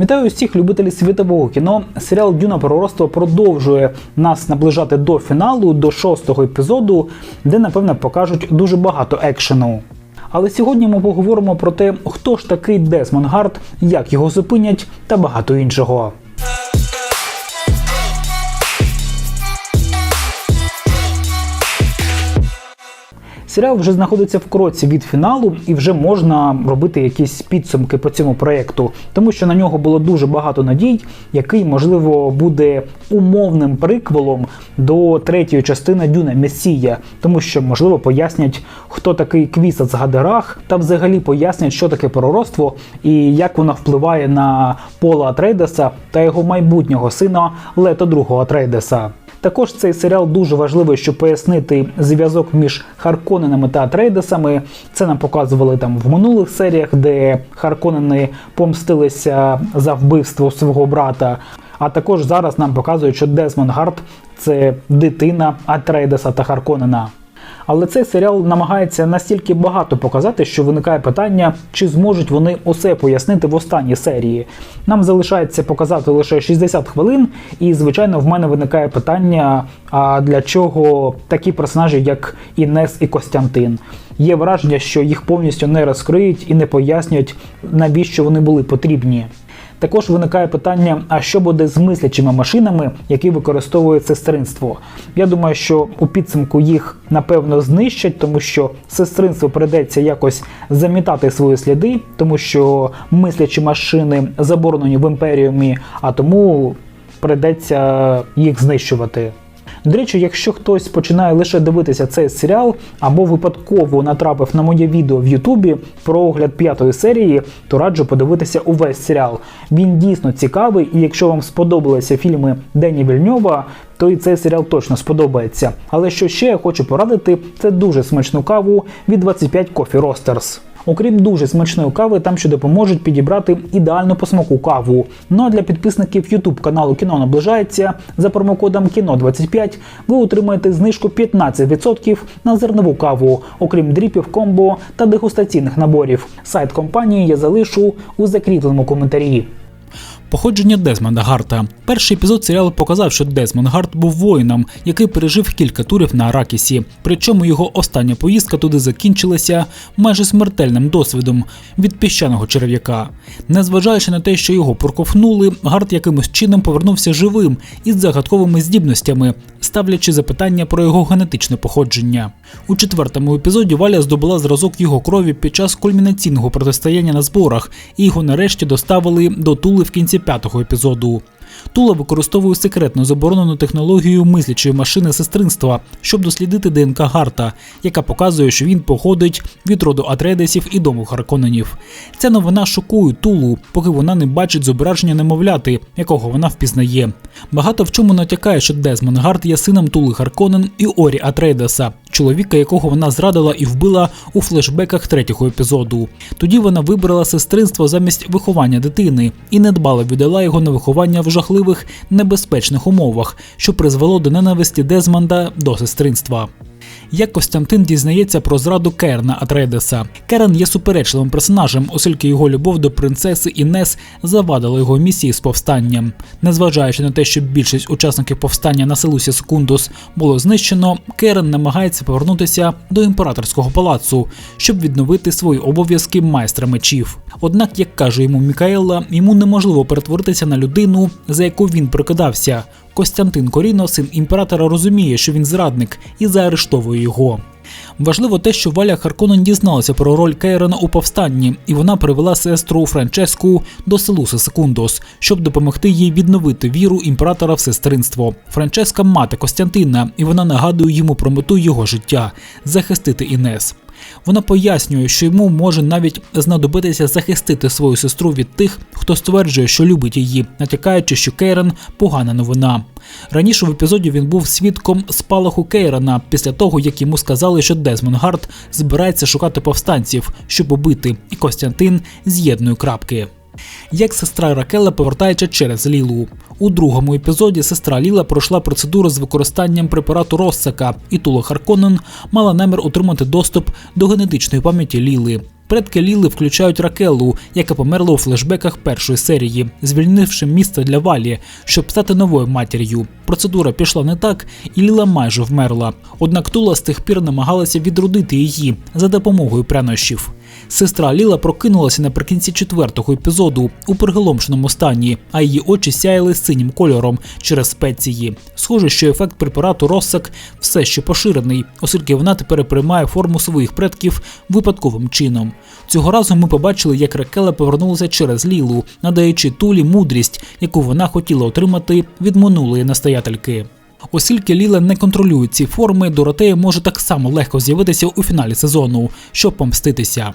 Вітаю усіх любителів світового кіно. Серіал Дюна пророцтво продовжує нас наближати до фіналу, до шостого епізоду, де напевно покажуть дуже багато екшену. Але сьогодні ми поговоримо про те, хто ж такий Десмонд Гард, як його зупинять та багато іншого. Серіал вже знаходиться в кроці від фіналу, і вже можна робити якісь підсумки по цьому проєкту, тому що на нього було дуже багато надій, який, можливо, буде умовним приквелом до третьої частини Дюна Месія, тому що, можливо, пояснять, хто такий Квісац Гадерах, та взагалі пояснять, що таке пророцтво і як воно впливає на Пола Атрейдеса та його майбутнього сина Лето другого Атрейдеса. Також цей серіал дуже важливий, щоб пояснити зв'язок між Харконенами та Трейдесами. Це нам показували там в минулих серіях, де Харконени помстилися за вбивство свого брата. А також зараз нам показують, що Дезмон Гард це дитина Атрейдеса та Харконена. Але цей серіал намагається настільки багато показати, що виникає питання, чи зможуть вони усе пояснити в останній серії. Нам залишається показати лише 60 хвилин, і звичайно, в мене виникає питання: а для чого такі персонажі, як Інес і Костянтин? Є враження, що їх повністю не розкриють і не пояснюють, навіщо вони були потрібні. Також виникає питання: а що буде з мислячими машинами, які використовують сестринство? Я думаю, що у підсумку їх напевно знищать, тому що сестринство придеться якось замітати свої сліди, тому що мислячі машини заборонені в імперіумі, а тому придеться їх знищувати. До речі, якщо хтось починає лише дивитися цей серіал або випадково натрапив на моє відео в Ютубі про огляд п'ятої серії, то раджу подивитися увесь серіал. Він дійсно цікавий, і якщо вам сподобалися фільми Дені Вільньова, то і цей серіал точно сподобається. Але що ще я хочу порадити, це дуже смачну каву від 25 Coffee Roasters. Окрім дуже смачної кави, там ще допоможуть підібрати ідеальну по смаку каву. Ну а для підписників YouTube каналу Кіно наближається за промокодом Кіно 25 ви отримаєте знижку 15% на зернову каву, окрім дріпів, комбо та дегустаційних наборів. Сайт компанії я залишу у закріпленому коментарі. Походження Дезмонда Гарта. Перший епізод серіалу показав, що Дезмонд Гарт був воїном, який пережив кілька турів на Аракісі. Причому його остання поїздка туди закінчилася майже смертельним досвідом від піщаного черв'яка. Незважаючи на те, що його проковнули, Гарт якимось чином повернувся живим із загадковими здібностями, ставлячи запитання про його генетичне походження. У четвертому епізоді Валя здобула зразок його крові під час кульмінаційного протистояння на зборах, і його нарешті доставили до Тули в кінці п'ятого епізоду. Тула використовує секретну заборонену технологію мислячої машини сестринства, щоб дослідити ДНК Гарта, яка показує, що він походить від роду Атредесів і дому Харконенів. Ця новина шокує Тулу, поки вона не бачить зображення немовляти, якого вона впізнає. Багато в чому натякає, що Дезмонд Гарт є сином Тули Харконен і Орі Атредеса, чоловіка, якого вона зрадила і вбила у флешбеках третього епізоду. Тоді вона вибрала сестринство замість виховання дитини і недбало віддала його на виховання в жахливих небезпечних умовах, що призвело до ненависті Дезмонда до сестринства. Як Костянтин дізнається про зраду Керна Атрейдеса. Керен є суперечливим персонажем, оскільки його любов до принцеси Інес завадила його місії з повстанням. Незважаючи на те, що більшість учасників повстання на Селусі Секундус було знищено, Керен намагається повернутися до імператорського палацу, щоб відновити свої обов'язки майстра мечів. Однак, як каже йому Мікаелла, йому неможливо перетворитися на людину, за яку він прикидався. Костянтин Коріно, син імператора, розуміє, що він зрадник, і заарештовує його. Важливо те, що Валя Харконен дізналася про роль Кейрена у повстанні, і вона привела сестру Франческу до Селуса Секундос, щоб допомогти їй відновити віру імператора в сестринство. Франческа мати Костянтина, і вона нагадує йому про мету його життя захистити Інес. Вона пояснює, що йому може навіть знадобитися захистити свою сестру від тих, хто стверджує, що любить її, натякаючи, що Кейрен погана новина. Раніше в епізоді він був свідком спалаху Кейрена після того, як йому сказали, що Дезмон Гард збирається шукати повстанців, щоб убити, і Костянтин з'єднує крапки. Як сестра Ракела повертається через Лілу. У другому епізоді сестра Ліла пройшла процедуру з використанням препарату Россака, і Тула Харконен мала намір отримати доступ до генетичної пам'яті Ліли. Предки Ліли включають Ракелу, яка померла у флешбеках першої серії, звільнивши місце для Валі, щоб стати новою матір'ю. Процедура пішла не так, і Ліла майже вмерла. Однак Тула з тих пір намагалася відродити її за допомогою прянощів. Сестра Ліла прокинулася наприкінці четвертого епізоду у приголомшеному стані, а її очі сяяли синім кольором через спеції. Схоже, що ефект препарату Россак все ще поширений, оскільки вона тепер приймає форму своїх предків випадковим чином. Цього разу ми побачили, як Ракела повернулася через Лілу, надаючи Тулі мудрість, яку вона хотіла отримати від минулої настоятельки. Оскільки Ліла не контролює ці форми, Доротея може так само легко з'явитися у фіналі сезону, щоб помститися.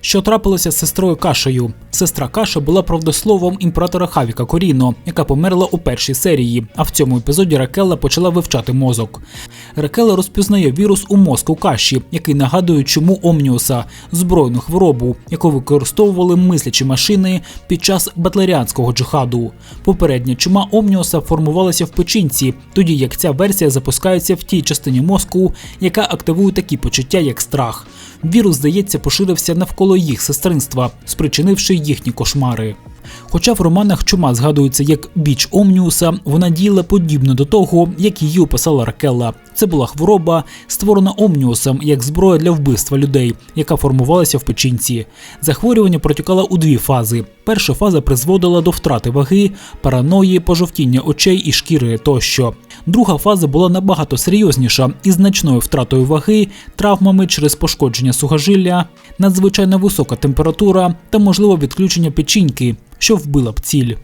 Що трапилося з сестрою Кашею? Сестра Каша була правдословом імператора Хавіка Коріно, яка померла у першій серії, а в цьому епізоді Ракелла почала вивчати мозок. Ракелла розпізнає вірус у мозку каші, який нагадує чому Омніуса, збройну хворобу, яку використовували мислячі машини під час батлеріанського джихаду. Попередня чума Омніуса формувалася в печінці, тоді як ця версія запускається в тій частині мозку, яка активує такі почуття, як страх. Вірус, здається, поширився навколо їх сестринства, спричинивши їхні кошмари. Хоча в романах чума згадується як біч Омніуса, вона діяла подібно до того, як її описала Ракелла. Це була хвороба, створена Омніусом як зброя для вбивства людей, яка формувалася в печінці. Захворювання протікало у дві фази. Перша фаза призводила до втрати ваги, параної, пожовтіння очей і шкіри тощо. Друга фаза була набагато серйозніша із значною втратою ваги, травмами через пошкодження сухожилля, надзвичайно висока температура та можливо відключення печінки, що вбила б ціль.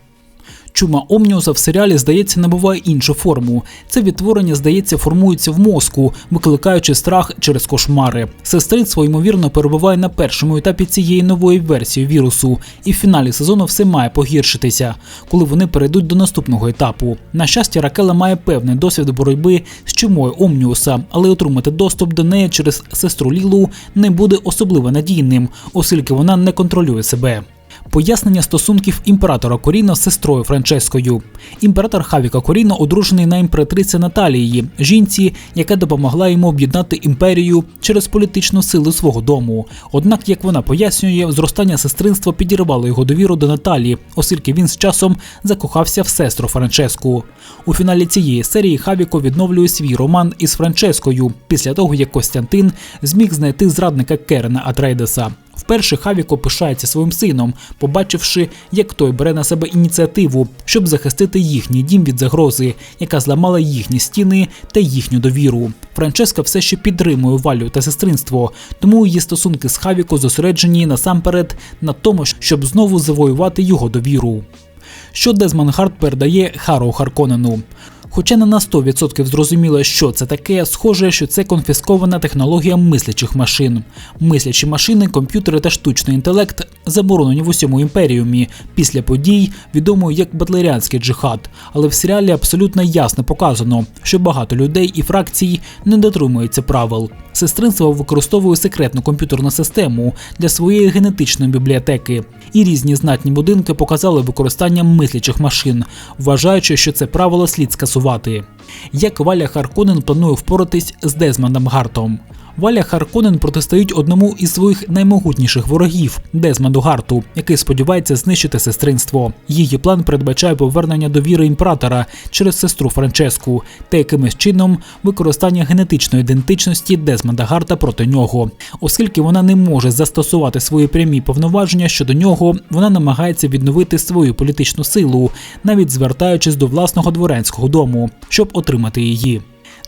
Чума Омніуса в серіалі, здається, набуває іншу форму. Це відтворення, здається, формується в мозку, викликаючи страх через кошмари. Сестринство, ймовірно, перебуває на першому етапі цієї нової версії вірусу, і в фіналі сезону все має погіршитися, коли вони перейдуть до наступного етапу. На щастя, Ракела має певний досвід боротьби з чумою Омніуса, але отримати доступ до неї через сестру Лілу не буде особливо надійним, оскільки вона не контролює себе. Пояснення стосунків імператора Коріно з сестрою Франческою. Імператор Хавіка Коріно одружений на імператриці Наталії, жінці, яка допомогла йому об'єднати імперію через політичну силу свого дому. Однак, як вона пояснює, зростання сестринства підірвало його довіру до Наталі, оскільки він з часом закохався в сестру Франческу. У фіналі цієї серії Хавіко відновлює свій роман із Франческою після того, як Костянтин зміг знайти зрадника Керена Атрейдеса. Вперше Хавіко пишається своїм сином, побачивши, як той бере на себе ініціативу, щоб захистити їхній дім від загрози, яка зламала їхні стіни та їхню довіру. Франческа все ще підтримує валю та сестринство, тому її стосунки з Хавіко зосереджені насамперед на тому, щоб знову завоювати його довіру. Що Дезмон Харт передає Хару Харконену. Хоча не на 100% зрозуміло, що це таке, схоже, що це конфіскована технологія мислячих машин. Мислячі машини, комп'ютери та штучний інтелект заборонені в усьому імперіумі після подій, відомої як Батлеріанський джихад. Але в серіалі абсолютно ясно показано, що багато людей і фракцій не дотримуються правил. Сестринство використовує секретну комп'ютерну систему для своєї генетичної бібліотеки, і різні знатні будинки показали використання мислячих машин, вважаючи, що це правило слід скасувати. Як Валя Харконен планує впоратись з Дезмондом Гартом? Валя Харконен протистоїть одному із своїх наймогутніших ворогів Дезмонду Гарту, який сподівається знищити сестринство. Її план передбачає повернення довіри імператора через сестру Франческу та якимось чином використання генетичної ідентичності Дезмонда Гарта проти нього. Оскільки вона не може застосувати свої прямі повноваження щодо нього, вона намагається відновити свою політичну силу, навіть звертаючись до власного дворянського дому, щоб отримати її.